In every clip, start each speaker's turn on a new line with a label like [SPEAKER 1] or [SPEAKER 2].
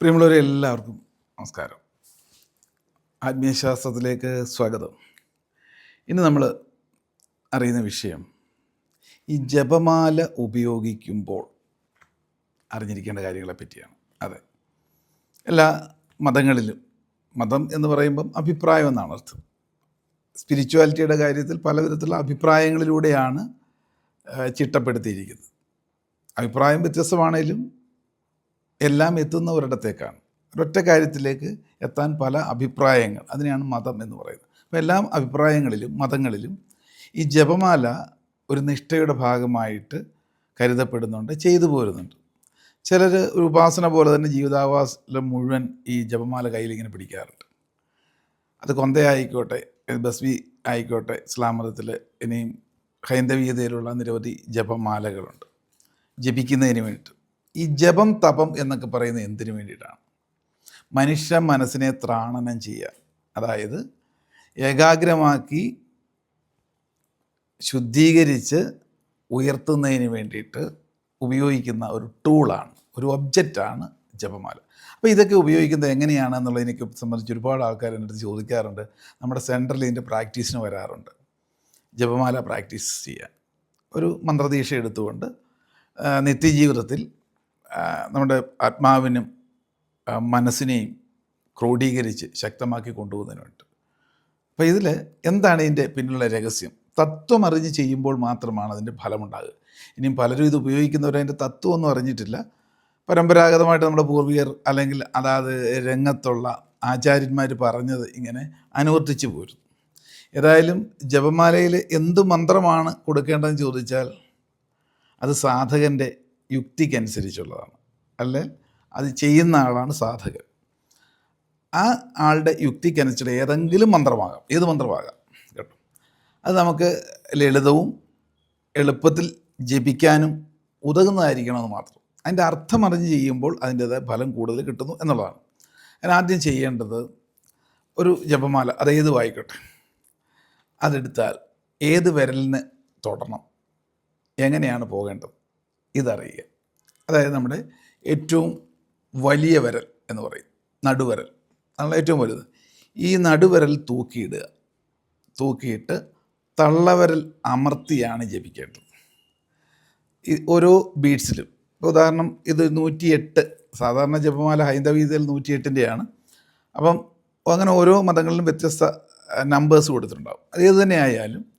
[SPEAKER 1] പ്രിയമുള്ളവരെ എല്ലാവർക്കും നമസ്കാരം. ആത്മീയശാസ്ത്രത്തിലേക്ക് സ്വാഗതം. ഇന്ന് നമ്മൾ അറിയുന്ന വിഷയം ഈ ജപമാല ഉപയോഗിക്കുമ്പോൾ അറിഞ്ഞിരിക്കേണ്ട കാര്യങ്ങളെ പറ്റിയാണ്. അതെ. എല്ലാ മതങ്ങളിലും മതം എന്ന് പറയുമ്പം അഭിപ്രായം എന്നാണ് അർത്ഥം. സ്പിരിച്വാലിറ്റിയുടെ കാര്യത്തിൽ പലവിധത്തിലുള്ള അഭിപ്രായങ്ങളിലൂടെയാണ് ചിട്ടപ്പെടുത്തിയിരിക്കുന്നത്. അഭിപ്രായം വ്യത്യസ്തമാണേലും എല്ലാം എത്തുന്ന ഒരിടത്തേക്കാണ് ഒരൊറ്റ കാര്യത്തിലേക്ക് എത്താൻ പല അഭിപ്രായങ്ങൾ. അതിനെയാണ് മതം എന്ന് പറയുന്നത്. അപ്പോൾ എല്ലാ അഭിപ്രായങ്ങളിലും മതങ്ങളിലും ഈ ജപമാല ഒരു നിഷ്ഠയുടെ ഭാഗമായിട്ട് കരുതപ്പെടുന്നുണ്ട് ചെയ്തു പോരുന്നുണ്ട്. ചിലർ ഒരു ഉപാസന പോലെ തന്നെ ജീവിതാവാസം മുഴുവൻ ഈ ജപമാല കയ്യിലിങ്ങനെ പിടിക്കാറുണ്ട്. അത് കൊന്തയായിക്കോട്ടെ ബസ്വി ആയിക്കോട്ടെ ഇസ്ലാം മതത്തിൽ ഇനിയും ഹൈന്ദവീയതയിലുള്ള നിരവധി ജപമാലകളുണ്ട്. ജപിക്കുന്നതിന് വേണ്ടിയിട്ട്. ഈ ജപം തപം എന്നൊക്കെ പറയുന്നത് എന്തിനു വേണ്ടിയിട്ടാണ്? മനുഷ്യ മനസ്സിനെ ത്രാണനം ചെയ്യുക. അതായത് ഏകാഗ്രമാക്കി ശുദ്ധീകരിച്ച് ഉയർത്തുന്നതിന് വേണ്ടിയിട്ട് ഉപയോഗിക്കുന്ന ഒരു ടൂളാണ് ഒരു ഒബ്ജക്റ്റാണ് ജപമാല. അപ്പോൾ ഇതൊക്കെ ഉപയോഗിക്കുന്നത് എങ്ങനെയാണ് എന്നുള്ളതിനെ സംബന്ധിച്ച് ഒരുപാട് ആൾക്കാർ എന്റെ അടുത്ത് ചോദിക്കാറുണ്ട്. നമ്മുടെ സെൻട്രലിൽ ഇതിന്റെ പ്രാക്ടീസിന് വരാറുണ്ട്. ജപമാല പ്രാക്ടീസ് ചെയ്യാൻ. ഒരു മന്ത്രദീക്ഷ എടുത്തുകൊണ്ട് നിത്യജീവിതത്തിൽ നമ്മുടെ ആത്മാവിനും മനസ്സിനെയും ക്രോഡീകരിച്ച് ശക്തമാക്കി കൊണ്ടുപോകുന്നതിന് വേണ്ടി അപ്പോൾ ഇതിൽ എന്താണ് ഇതിന്റെ പിന്നിലുള്ള രഹസ്യം? തത്വം അറിഞ്ഞ് ചെയ്യുമ്പോൾ മാത്രമാണ് അതിന്റെ ഫലമുണ്ടാകുക. ഇനിയും പലരും ഇത് ഉപയോഗിക്കുന്നവർ അതിന്റെ തത്വമൊന്നും അറിഞ്ഞിട്ടില്ല. പരമ്പരാഗതമായിട്ട് നമ്മുടെ പൂർവികർ അല്ലെങ്കിൽ അതാത് രംഗത്തുള്ള ആചാര്യന്മാർ പറഞ്ഞത് ഇങ്ങനെ അനുവർത്തിച്ച് പോരും ഏതായാലും ജപമാലയിൽ എന്ത് മന്ത്രമാണ് കൊടുക്കേണ്ടതെന്ന് ചോദിച്ചാൽ അത് സാധകന്റെ യുക്തിക്കനുസരിച്ചുള്ളതാണ്. അല്ലെ? അത് ചെയ്യുന്ന ആളാണ് സാധകൻ. ആ ആളുടെ യുക്തിക്കനുസരിച്ച് ഏതെങ്കിലും മന്ത്രമാകാം. ഏത് മന്ത്രമാകാം? കേട്ടോ. അത് നമുക്ക് ലളിതവും എളുപ്പത്തിൽ ജപിക്കാനും ഉതകുന്നതായിരിക്കണമെന്ന് മാത്രം. അതിന്റെ അർത്ഥം അറിഞ്ഞ് ചെയ്യുമ്പോൾ അതിന്റേതായ ഫലം കൂടുതൽ കിട്ടുന്നു എന്നുള്ളതാണ്. ഞാൻ ആദ്യം ചെയ്യേണ്ടത് ഒരു ജപമാല അത് വായിക്കട്ടെ? അതെടുത്താൽ ഏത് വിരലിന് തൊടണം? എങ്ങനെയാണ് പോകേണ്ടത്? ഇതറിയുക. അതായത് നമ്മുടെ ഏറ്റവും വലിയ വിരൽ എന്ന് പറയും. നടുവരൽ. അതാണ് ഏറ്റവും വലുത്. ഈ നടുവരൽ തൂക്കിയിടുക. തൂക്കിയിട്ട് തള്ളവരൽ അമർത്തിയാണ് ജപിക്കേണ്ടത്. ഓരോ ബീഡ്സിലും. ഉദാഹരണം ഇത് നൂറ്റിയെട്ട്. സാധാരണ ജപമാല ഹൈന്ദവീതിയിൽ നൂറ്റിയെട്ടിന്റെയാണ് അപ്പം അങ്ങനെ ഓരോ മതങ്ങളിലും വ്യത്യസ്ത നമ്പേഴ്സ് കൊടുത്തിട്ടുണ്ടാകും അത് ഏത് തന്നെ ആയാലും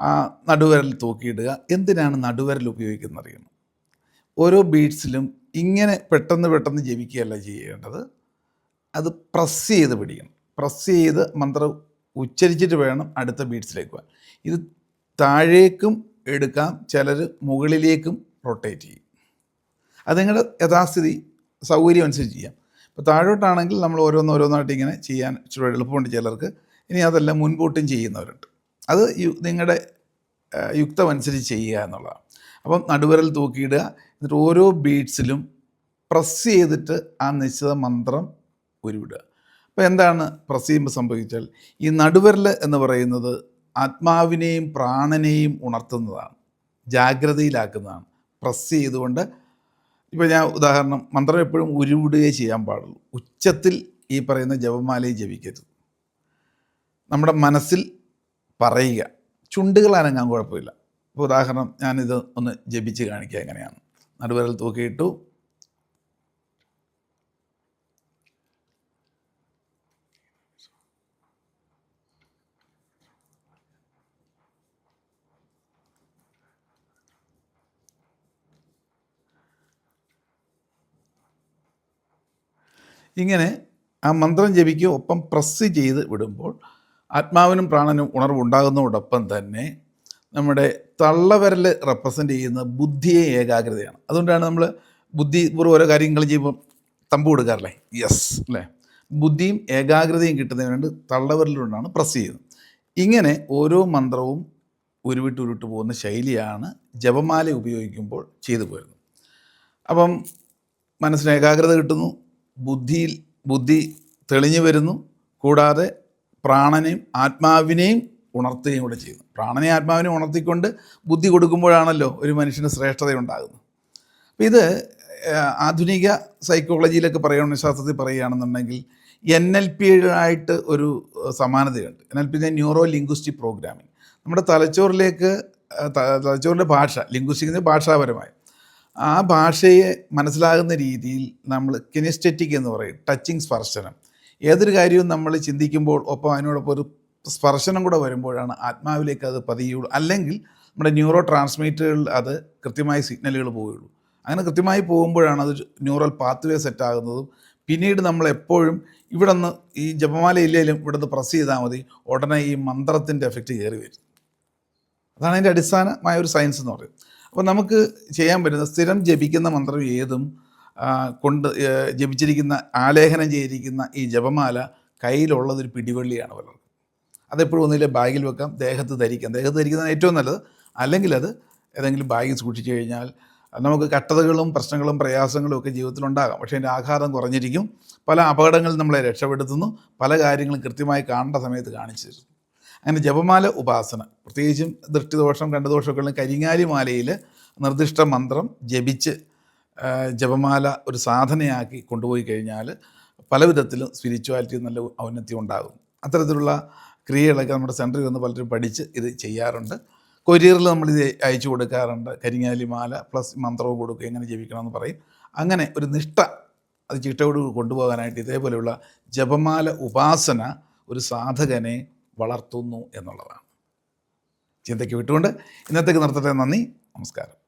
[SPEAKER 1] ആ നടുവരൽ തൂക്കിയിടുക. എന്തിനാണ് നടുവരൽ ഉപയോഗിക്കുന്നത് അറിയണം ഓരോ ബീഡ്സിലും ഇങ്ങനെ പെട്ടെന്ന് പെട്ടെന്ന് ജപിക്കുകയല്ല ചെയ്യേണ്ടത്. അത് പ്രസ് ചെയ്ത് പിടിക്കണം. പ്രസ് ചെയ്ത് മന്ത്രം ഉച്ചരിച്ചിട്ട് വേണം അടുത്ത ബീഡ്സിലേക്ക് പോകാൻ. ഇത് താഴേക്കും എടുക്കാം ചിലർ മുകളിലേക്കും റൊട്ടേറ്റ് ചെയ്യും. അത് നിങ്ങളുടെ യഥാസ്ഥിതി സൗകര്യം അനുസരിച്ച് ചെയ്യാം. ഇപ്പോൾ താഴോട്ടാണെങ്കിൽ നമ്മൾ ഓരോന്ന് ഓരോന്നായിട്ട് ഇങ്ങനെ ചെയ്യാൻ ഇച്ചിരി എളുപ്പമുണ്ട് ചിലർക്ക്. ഇനി അതെല്ലാം മുൻകൂട്ടും ചെയ്യുന്നവരുണ്ട്. അത് നിങ്ങളുടെ യുക്തമനുസരിച്ച് ചെയ്യുക എന്നുള്ളതാണ്. അപ്പം നടുവിരൽ തൂക്കിയിടുക എന്നിട്ട് ഓരോ ബീഡ്സിലും പ്രസ് ചെയ്തിട്ട് ആ നിശ്ചിത മന്ത്രം ഉരുവിടുക അപ്പോൾ എന്താണ് പ്രസ് ചെയ്യുമ്പോൾ സംഭവിച്ചാൽ ഈ നടുവരൽ എന്ന് പറയുന്നത് ആത്മാവിനെയും പ്രാണനെയും ഉണർത്തുന്നതാണ്. ജാഗ്രതയിലാക്കുന്നതാണ്. പ്രസ് ചെയ്തുകൊണ്ട് ഇപ്പോൾ ഞാൻ ഉദാഹരണം മന്ത്രം എപ്പോഴും ഉരുവിടുകയേ ചെയ്യാൻ പാടുള്ളൂ. ഉച്ചത്തിൽ ഈ പറയുന്ന ജപമാലയെ ജപിക്കരുത്. നമ്മുടെ മനസ്സിൽ പറയുക. ചുണ്ടുകൾ അനങ്ങാൻ കുഴപ്പമില്ല. ഇപ്പോൾ ഉദാഹരണം ഞാനിത് ഒന്ന് ജപിച്ച് കാണിക്കുക എങ്ങനെയാണ് നടുവിരൽ തൂക്കിയിട്ടു. ഇങ്ങനെ ആ മന്ത്രം ജപിക്കുക ഒപ്പം പ്രസ് ചെയ്ത് വിടുമ്പോൾ ആത്മാവിനും പ്രാണനും ഉണർവുണ്ടാകുന്നതോടൊപ്പം തന്നെ നമ്മുടെ തള്ളവിരൽ റെപ്രസെന്റ് ചെയ്യുന്ന ബുദ്ധിയെ ഏകാഗ്രതയാണ്. അതുകൊണ്ടാണ് നമ്മൾ ബുദ്ധിപൂർവം ഓരോ കാര്യങ്ങൾ ചെയ്യുമ്പോൾ തമ്പ് കൊടുക്കാറില്ലേ? യെസ് അല്ലേ? ബുദ്ധിയും ഏകാഗ്രതയും കിട്ടുന്നതിന് വേണ്ടി തള്ളവിരലുകൊണ്ടാണ് പ്രസ് ചെയ്യുന്നത്. ഇങ്ങനെ ഓരോ മന്ത്രവും ഉരുവിട്ട് ഉരുട്ട് പോകുന്ന ശൈലിയാണ് ജപമാല ഉപയോഗിക്കുമ്പോൾ ചെയ്തു പോരുന്നത്. അപ്പം മനസ്സിന് ഏകാഗ്രത കിട്ടുന്നു ബുദ്ധിയിൽ ബുദ്ധി തെളിഞ്ഞു വരുന്നു കൂടാതെ പ്രാണനെയും ആത്മാവിനെയും ഉണർത്തുകയും കൂടെ ചെയ്യുന്നു പ്രാണനെ ആത്മാവിനെ ഉണർത്തിക്കൊണ്ട് ബുദ്ധി കൊടുക്കുമ്പോഴാണല്ലോ ഒരു മനുഷ്യന് ശ്രേഷ്ഠത ഉണ്ടാകുന്നത് അപ്പോൾ ഇത് ആധുനിക സൈക്കോളജിയിലൊക്കെ പറയുന്ന ശാസ്ത്രത്തിൽ പറയുകയാണെന്നുണ്ടെങ്കിൽ എൻ എൽ പി ആയിട്ട് ഒരു സമാനതയുണ്ട്. N L P neuro linguistic programming. നമ്മുടെ തലച്ചോറിലേക്ക് തലച്ചോറിന്റെ ഭാഷ ലിംഗ്വിസ്റ്റിക് ഭാഷാപരമായി. ആ ഭാഷയെ മനസ്സിലാകുന്ന രീതിയിൽ നമ്മൾ കെനിസ്റ്ററ്റിക് എന്ന് പറയും ടച്ചിങ് സ്പർശനം. ഏതൊരു കാര്യവും നമ്മൾ ചിന്തിക്കുമ്പോൾ ഒപ്പം അതിനോടൊപ്പം ഒരു സ്പർശനം കൂടെ വരുമ്പോഴാണ് ആത്മാവിലേക്ക് അത് പതിയുള്ളൂ. അല്ലെങ്കിൽ നമ്മുടെ ന്യൂറോ ട്രാൻസ്മിറ്ററുകളിൽ അത് കൃത്യമായി സിഗ്നലുകൾ പോവുകയുള്ളൂ. അങ്ങനെ കൃത്യമായി പോകുമ്പോഴാണ് അത് ന്യൂറൽ പാത്വേ സെറ്റ് ആകുന്നതും പിന്നീട് നമ്മൾ എപ്പോഴും ഇവിടെ നിന്ന് ഈ ജപമാല ഇല്ലെങ്കിലും ഇവിടെ നിന്ന് പ്രസ് ചെയ്താൽ മതി ഉടനെ ഈ മന്ത്രത്തിന്റെ എഫക്റ്റ് കയറി വരും. അതാണ് അതിന്റെ അടിസ്ഥാനമായ ഒരു സയൻസ് എന്ന് പറയുന്നത്. അപ്പോൾ നമുക്ക് ചെയ്യാൻ പറ്റുന്ന സ്ഥിരം ജപിക്കുന്ന മന്ത്രം ഏതും കൊണ്ട് ജപിച്ചിരിക്കുന്ന ആലേഖനം ചെയ്തിരിക്കുന്ന ഈ ജപമാല കയ്യിലുള്ളതൊരു പിടിവള്ളിയാണ് പലർക്കും. അതെപ്പോഴും ഒന്നിലെ ബാഗിൽ വെക്കാം ദേഹത്ത് ധരിക്കാം. ദേഹത്ത് ധരിക്കുന്നതാണ് ഏറ്റവും നല്ലത്. അല്ലെങ്കിൽ അത് ഏതെങ്കിലും ബാഗിൽ സൂക്ഷിച്ചു കഴിഞ്ഞാൽ നമുക്ക് കട്ടതകളും പ്രശ്നങ്ങളും പ്രയാസങ്ങളും ഒക്കെ ജീവിതത്തിലുണ്ടാകാം. പക്ഷേ അതിന്റെ ആഘാതം കുറഞ്ഞിരിക്കും. പല അപകടങ്ങളിൽ നമ്മളെ രക്ഷപ്പെടുത്തുന്നു. പല കാര്യങ്ങളും കൃത്യമായി കാണേണ്ട സമയത്ത് കാണിച്ചു തരുന്നു. അങ്ങനെ ജപമാല ഉപാസന. പ്രത്യേകിച്ചും ദൃഷ്ടിദോഷം കണ്ടുദോഷമൊക്കെ ഉള്ള കരിങ്ങാലി മാലയിൽ നിർദ്ദിഷ്ട മന്ത്രം ജപിച്ച് ജപമാല ഒരു സാധനയാക്കി കൊണ്ടുപോയി കഴിഞ്ഞാൽ പല വിധത്തിലും സ്പിരിച്വാലിറ്റി നല്ല ഔന്നത്യം ഉണ്ടാകും. അത്തരത്തിലുള്ള ക്രിയകളൊക്കെ നമ്മുടെ സെന്ററിൽ വന്ന് പലരും പഠിച്ച് ഇത് ചെയ്യാറുണ്ട്. കൊരിയറിൽ ഇത് അയച്ചു കൊടുക്കാറുണ്ട്. കരിങ്ങാലി മാല പ്ലസ് മന്ത്രവും കൊടുക്കുക എങ്ങനെ ജീവിക്കണമെന്ന് പറയും. അങ്ങനെ ഒരു നിഷ്ഠ അത് ചിട്ടയോട് കൊണ്ടുപോകാനായിട്ട് ഇതേപോലെയുള്ള ജപമാല ഉപാസന ഒരു സാധകനെ വളർത്തുന്നു എന്നുള്ളതാണ്. ചിന്തയ്ക്ക് വിട്ടുകൊണ്ട് ഇന്നത്തേക്ക് നിർത്തട്ടെ. നന്ദി. നമസ്കാരം.